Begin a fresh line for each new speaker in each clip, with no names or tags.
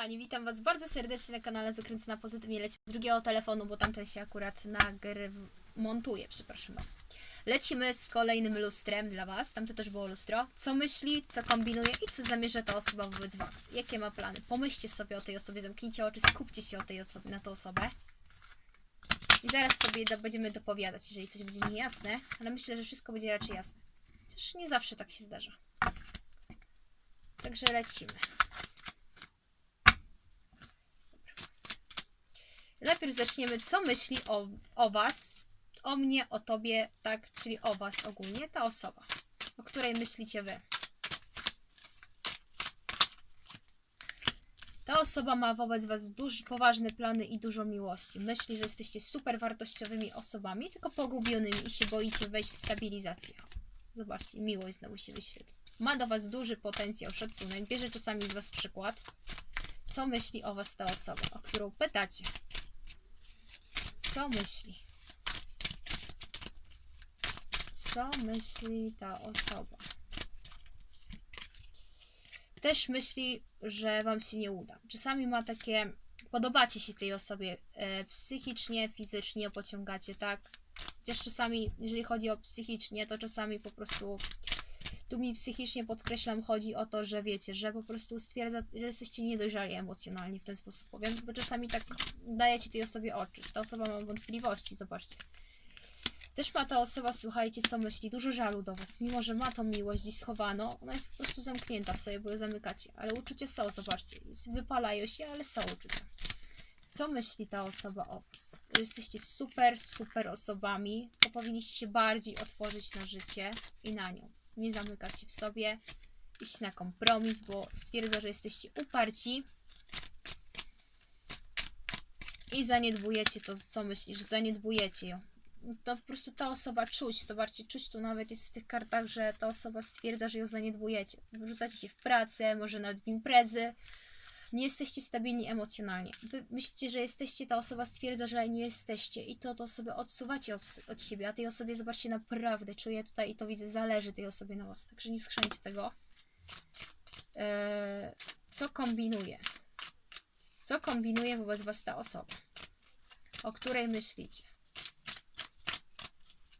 kochani, witam Was bardzo serdecznie na kanale Zakręcona Pozytywnie Leci z drugiego telefonu, bo tamten się akurat nagry... montuje, przepraszam bardzo. Lecimy z kolejnym lustrem dla Was, tamto też było lustro. Co myśli, co kombinuje i co zamierza ta osoba wobec Was? Jakie ma plany? Pomyślcie sobie o tej osobie, zamknijcie oczy, skupcie się o tej osobie, na tą osobę. I zaraz sobie do, będziemy dopowiadać, jeżeli coś będzie niejasne, ale myślę, że wszystko będzie raczej jasne. Chociaż nie zawsze tak się zdarza. Także lecimy. Najpierw zaczniemy, co myśli o, o Was, o mnie, o Tobie, tak, czyli o Was ogólnie, ta osoba, o której myślicie Wy. Ta osoba ma wobec Was duż, poważne plany i dużo miłości. Myśli, że jesteście super wartościowymi osobami, tylko pogubionymi i się boicie wejść w stabilizację. Zobaczcie, miłość znowu się wyświetli. Ma do Was duży potencjał, szacunek, bierze czasami z Was przykład. Co myśli o Was ta osoba, o którą pytacie? Co myśli? Co myśli ta osoba? Też myśli, że wam się nie uda. Czasami ma takie. Podobacie się tej osobie e, psychicznie, fizycznie, pociągacie, tak? Chociaż czasami, jeżeli chodzi o psychicznie, to czasami po prostu. Tu mi psychicznie podkreślam, chodzi o to, że wiecie, że po prostu stwierdza, że jesteście niedojrzali emocjonalnie w ten sposób powiem, bo czasami tak dajecie tej osobie oczy. Ta osoba ma wątpliwości, zobaczcie. Też ma ta osoba, słuchajcie, co myśli, dużo żalu do was. Mimo, że ma tą miłość gdzieś schowano, ona jest po prostu zamknięta w sobie, bo ją zamykacie. Ale uczucia są, zobaczcie. Wypalają się, ale są uczucia. Co myśli ta osoba o was? Że jesteście super, super osobami, to powinniście się bardziej otworzyć na życie i na nią. Nie zamykać się w sobie, iść na kompromis, bo stwierdza, że jesteście uparci i zaniedbujecie to, co myślisz, zaniedbujecie ją. To po prostu ta osoba czuć, zobaczcie, czuć tu nawet jest w tych kartach, że ta osoba stwierdza, że ją zaniedbujecie. Wrzucacie się w pracę, może nawet w imprezy. Nie jesteście stabilni emocjonalnie. Wy myślicie, że jesteście, ta osoba stwierdza, że nie jesteście i to, to sobie odsuwacie od, od siebie, a tej osobie, zobaczcie, naprawdę czuję tutaj i to widzę, zależy tej osobie na was, także nie schrzęcie tego. Eee, co kombinuje? Co kombinuje wobec was ta osoba? O której myślicie?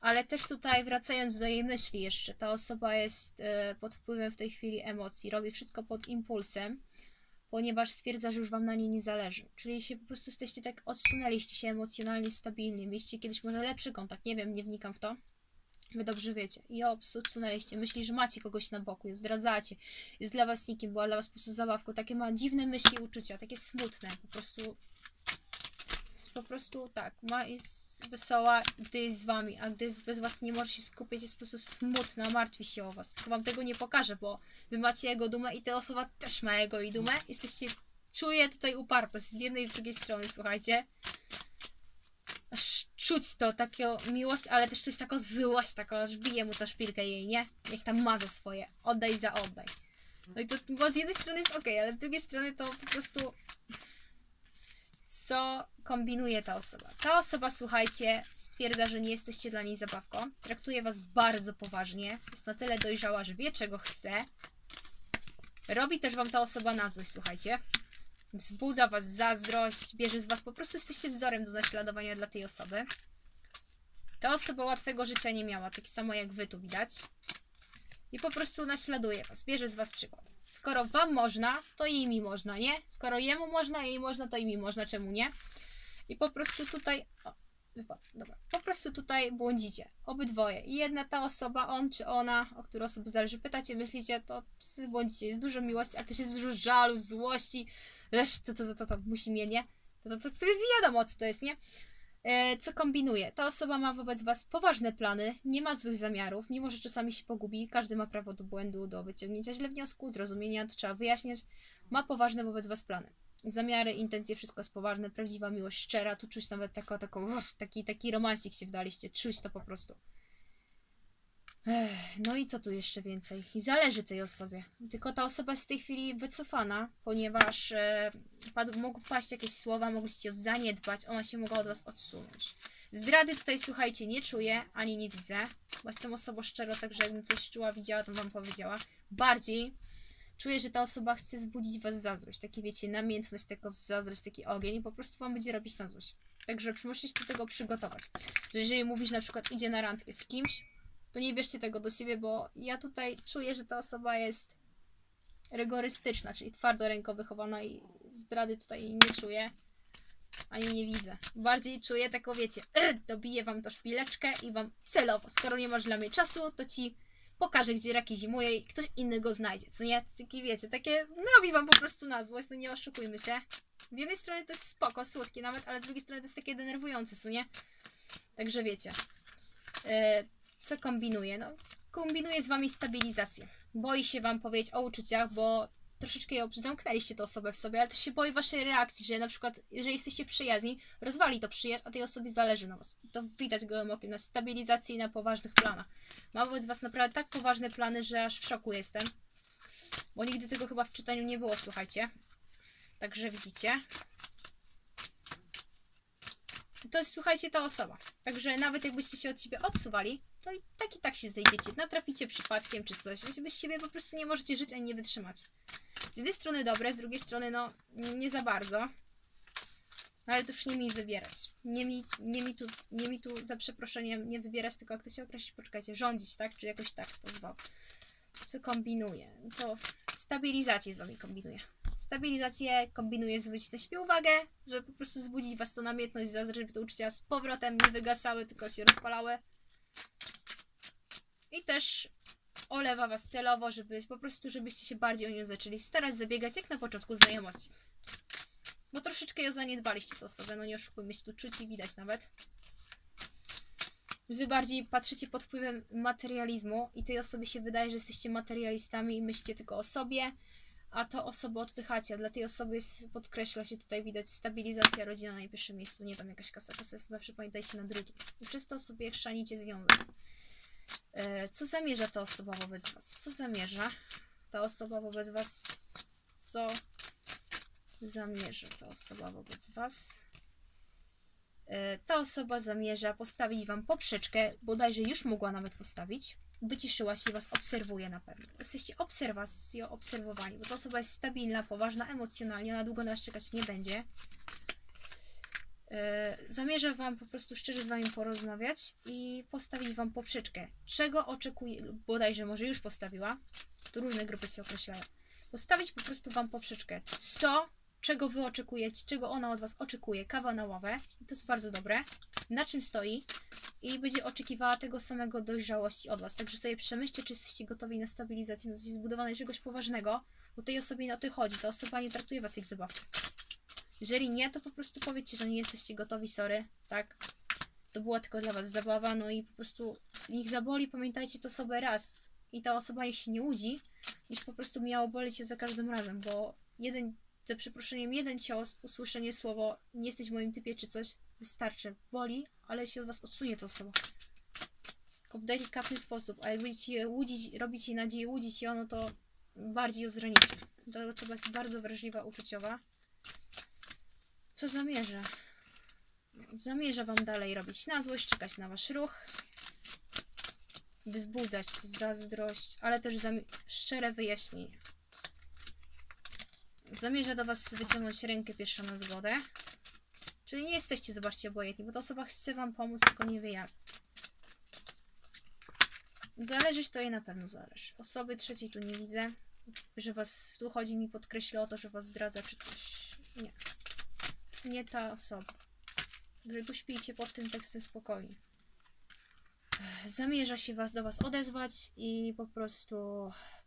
Ale też tutaj wracając do jej myśli jeszcze, ta osoba jest e, pod wpływem w tej chwili emocji, robi wszystko pod impulsem, ponieważ stwierdza, że już wam na niej nie zależy. Czyli się po prostu jesteście tak, odsunęliście się emocjonalnie stabilnie, mieliście kiedyś może lepszy kontakt, nie wiem, nie wnikam w to. Wy dobrze wiecie. I odsunęliście. Myśli, że macie kogoś na boku, zdradzacie, jest dla was nikim, była dla was po prostu zabawką. Takie ma dziwne myśli, uczucia, takie smutne, po prostu jest po prostu tak, ma, jest wesoła, gdy jest z wami, a gdy jest bez was nie może się skupić, jest po prostu smutna, martwi się o was. Tylko wam tego nie pokażę, bo wy macie jego dumę i ta osoba też ma jego i dumę. Jesteście, czuję tutaj upartość z jednej i z drugiej strony, słuchajcie. Aż czuć to, taką miłość, ale też czuć taką złość, taką, aż bije mu ta szpilkę jej, nie? Niech tam ma za swoje, oddaj za oddaj. No i to, bo z jednej strony jest ok, ale z drugiej strony to po prostu co kombinuje ta osoba. Ta osoba, słuchajcie, stwierdza, że nie jesteście dla niej zabawką, traktuje was bardzo poważnie, jest na tyle dojrzała, że wie, czego chce. Robi też wam ta osoba na złość, słuchajcie. Wzbudza was zazdrość, bierze z was, po prostu jesteście wzorem do naśladowania dla tej osoby. Ta osoba łatwego życia nie miała, tak samo jak wy tu widać. I po prostu naśladuje was, bierze z was przykład. Skoro wam można, to i mi można, nie? Skoro jemu można, jej można, to i mi można, czemu nie? I po prostu tutaj. O, wypadł, dobra. Po prostu tutaj błądzicie. Obydwoje. I jedna ta osoba, on czy ona, o którą osobę zależy, pytacie, myślicie, to błądzicie. Jest dużo miłości, a też jest dużo żalu, złości. Wiesz, to, to, to, to, to musi mnie, nie? To, to, to, to wiadomo, co to jest, nie? E, co kombinuje? Ta osoba ma wobec Was poważne plany, nie ma złych zamiarów, mimo że czasami się pogubi, każdy ma prawo do błędu, do wyciągnięcia źle wniosku, zrozumienia, to trzeba wyjaśniać. Ma poważne wobec Was plany. Zamiary, intencje, wszystko jest poważne, prawdziwa miłość, szczera, tu czuć nawet taką, taką, taki, taki romansik się wdaliście, czuć to po prostu. Ech, no i co tu jeszcze więcej? I zależy tej osobie. Tylko ta osoba jest w tej chwili wycofana, ponieważ e, padł, mogły paść jakieś słowa, mogliście ją zaniedbać, ona się mogła od was odsunąć. Zdrady tutaj, słuchajcie, nie czuję, ani nie widzę, bo jestem osobą szczerą, także jakbym coś czuła, widziała, to wam powiedziała. Bardziej Czuję, że ta osoba chce zbudzić was zazdrość. Taki wiecie, namiętność, taka zazdrość, taki ogień i po prostu wam będzie robić na złość. Także musicie się do tego przygotować. Że jeżeli mówisz na przykład idzie na randkę z kimś, to nie bierzcie tego do siebie, bo ja tutaj czuję, że ta osoba jest rygorystyczna, czyli twardo ręko wychowana i zdrady tutaj nie czuję, ani nie widzę. Bardziej czuję taką, wiecie, dobiję wam to szpileczkę i wam celowo, skoro nie masz dla mnie czasu, to ci pokażę, gdzie raki zimuje i ktoś inny go znajdzie, co nie? Takie, wiecie, takie, robi wam po prostu na złość, no nie oszukujmy się. Z jednej strony to jest spoko, słodkie nawet, ale z drugiej strony to jest takie denerwujące, co nie? Także wiecie. E, co kombinuje? No, kombinuje z wami stabilizację. Boi się wam powiedzieć o uczuciach, bo troszeczkę ją zamknęliście tę osobę w sobie, ale też się boi waszej reakcji, że na przykład, jeżeli jesteście przyjaźni, rozwali to przyjaźń, a tej osobie zależy na was. To widać gołym okiem na stabilizacji i na poważnych planach. Ma wobec was naprawdę tak poważne plany, że aż w szoku jestem. Bo nigdy tego chyba w czytaniu nie było, słuchajcie. Także widzicie. To jest, słuchajcie, ta osoba. Także nawet jakbyście się od siebie odsuwali, to i tak i tak się zejdziecie. Natraficie przypadkiem czy coś. Wy bez siebie po prostu nie możecie żyć ani nie wytrzymać. Z jednej strony dobre, z drugiej strony no nie za bardzo. No ale to już nie mi wybierać. Nie mi, nie mi, tu, nie mi tu za przeproszeniem nie wybierać, tylko jak to się określi, poczekajcie, rządzić, tak? Czy jakoś tak to zwał. Co kombinuje? To stabilizację z wami kombinuje. Stabilizację kombinuje zwrócić na siebie uwagę, żeby po prostu zbudzić was to namiętność, żeby te uczucia z powrotem nie wygasały, tylko się rozpalały. I też olewa was celowo, żeby po prostu, żebyście się bardziej o nią zaczęli starać, zabiegać jak na początku znajomości. Bo troszeczkę ją zaniedbaliście tę osobę, no nie oszukujmy się, tu czuć i widać nawet. Wy bardziej patrzycie pod wpływem materializmu i tej osobie się wydaje, że jesteście materialistami i myślicie tylko o sobie, a to osobę odpychacie. Dla tej osoby jest, podkreśla się tutaj widać stabilizacja rodzina na najpierwszym miejscu, nie tam jakaś kasa. Kasa jest zawsze pamiętajcie na drugim. I przez to sobie chrzanicie związek. Co zamierza ta osoba wobec Was? Co zamierza ta osoba wobec Was? Co zamierza ta osoba wobec Was? E, ta osoba zamierza postawić Wam poprzeczkę, bodajże już mogła nawet postawić. Wyciszyła się i Was obserwuje na pewno. Jesteście obserwacją, obserwowani, bo ta osoba jest stabilna, poważna, emocjonalnie, na długo nas czekać nie będzie. E, zamierzam Wam po prostu szczerze z Wami porozmawiać i postawić Wam poprzeczkę. Czego oczekuje, bodajże może już postawiła, tu różne grupy się określają. Postawić po prostu Wam poprzeczkę. Co, czego Wy oczekujecie, czego ona od Was oczekuje. Kawa na ławę, to jest bardzo dobre. Na czym stoi i będzie oczekiwała tego samego dojrzałości od Was. Także sobie przemyślcie, czy jesteście gotowi na stabilizację, na zbudowanie czegoś poważnego, bo tej osobie na to chodzi. Ta osoba nie traktuje Was jak zabawkę. Jeżeli nie, to po prostu powiedzcie, że nie jesteście gotowi, sorry, tak? To była tylko dla was zabawa, no i po prostu niech zaboli, pamiętajcie to sobie raz. I ta osoba niech się nie łudzi, niż po prostu miało boleć się za każdym razem, bo jeden, za przeproszeniem, jeden cios, usłyszenie słowo, nie jesteś w moim typie czy coś, wystarczy. Boli, ale się od was odsunie to osoba. Tylko w delikatny sposób, a jak będziecie je łudzić, robić jej nadzieję, łudzić ją, no to bardziej ją zranicie. Ta osoba jest bardzo wrażliwa, uczuciowa. Co zamierza? Zamierza wam dalej robić na złość, czekać na wasz ruch, wzbudzać zazdrość, ale też szczere wyjaśnienie. Zamierza do was wyciągnąć rękę pierwsza na zgodę. Czyli nie jesteście, zobaczcie, obojętni, bo ta osoba chce wam pomóc, tylko nie wie jak. Zależeć to jej na pewno zależy. Osoby trzeciej tu nie widzę, że was, tu chodzi mi podkreśla o to, że was zdradza czy coś. Nie nie ta osoba. Także tu śpijcie pod tym tekstem spokojnie. Zamierza się was do was odezwać i po prostu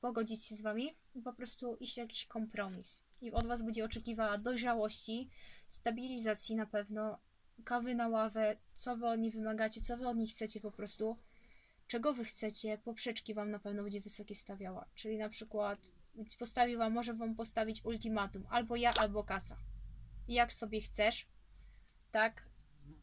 pogodzić się z wami i po prostu iść jakiś kompromis. I od was będzie oczekiwała dojrzałości, stabilizacji na pewno, kawy na ławę, co wy od niej wymagacie, co wy od niej chcecie po prostu, czego wy chcecie, poprzeczki wam na pewno będzie wysokie stawiała. Czyli na przykład postawi wam, może wam postawić ultimatum, albo ja, albo kasa jak sobie chcesz, tak?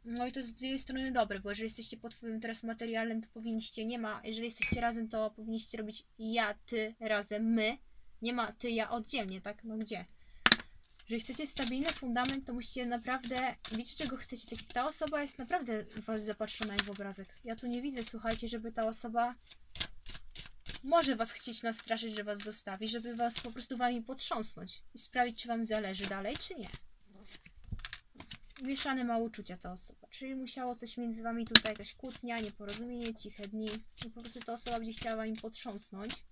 No i to z drugiej strony dobre, bo jeżeli jesteście pod wpływem teraz materialnym, to powinniście, nie ma, jeżeli jesteście razem, to powinniście robić ja, ty, razem, my. Nie ma ty, ja oddzielnie, tak? No gdzie? Jeżeli chcecie stabilny fundament, to musicie naprawdę, wiecie czego chcecie, tak ta osoba jest naprawdę w was zapatrzona jak w obrazek. Ja tu nie widzę, słuchajcie, żeby ta osoba może was chcieć nastraszyć, że was zostawi, żeby was po prostu wami potrząsnąć i sprawić, czy wam zależy dalej, czy nie. Mieszane ma uczucia ta osoba, czyli musiało coś między wami tutaj, jakaś kłótnia, nieporozumienie, ciche dni i po prostu ta osoba będzie chciała wami potrząsnąć,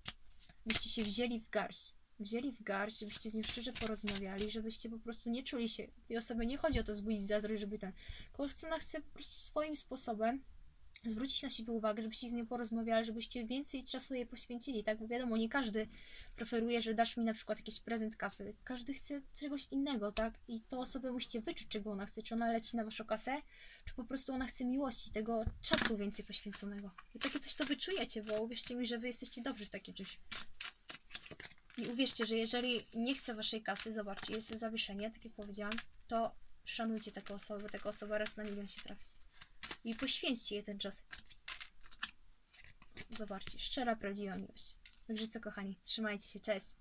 byście się wzięli w garść. Wzięli w garść, żebyście z nią szczerze porozmawiali, żebyście po prostu nie czuli się. Tej osobie nie chodzi o to zbudzić zazdrość, żeby ten. Ona chce po prostu swoim sposobem zwrócić na siebie uwagę, żebyście z nią porozmawiali, żebyście więcej czasu jej poświęcili, tak? Bo wiadomo, nie każdy preferuje, że dasz mi na przykład jakiś prezent kasy. Każdy chce czegoś innego, tak? I tą osobę musicie wyczuć, czego ona chce. Czy ona leci na waszą kasę, czy po prostu ona chce miłości, tego czasu więcej poświęconego. I takie coś to wyczujecie, bo uwierzcie mi, że wy jesteście dobrzy w takim czymś. I uwierzcie, że jeżeli nie chce waszej kasy, zobaczcie, jest zawieszenie, tak jak powiedziałam, to szanujcie taką osobę, bo taka osoba raz na milion się trafi. I poświęćcie jej ten czas. Zobaczcie, szczera, prawdziwa miłość. Także co, kochani, trzymajcie się, cześć.